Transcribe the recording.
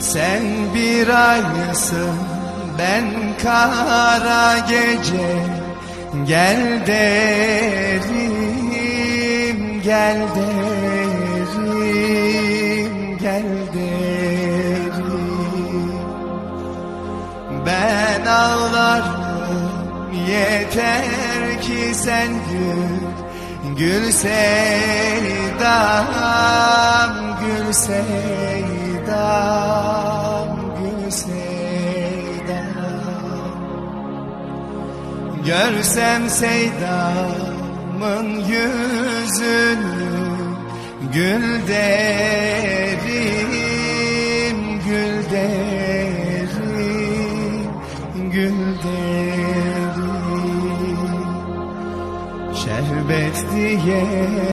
Sen bir aysın ben kara gece. Gel derim gel derim gel derim. Ben ağlarım yeter ki sen gül. Gül seydam gül seydam Görsem seydamın yüzünü Gül derim, gül derim, gül derim. Şerbet diye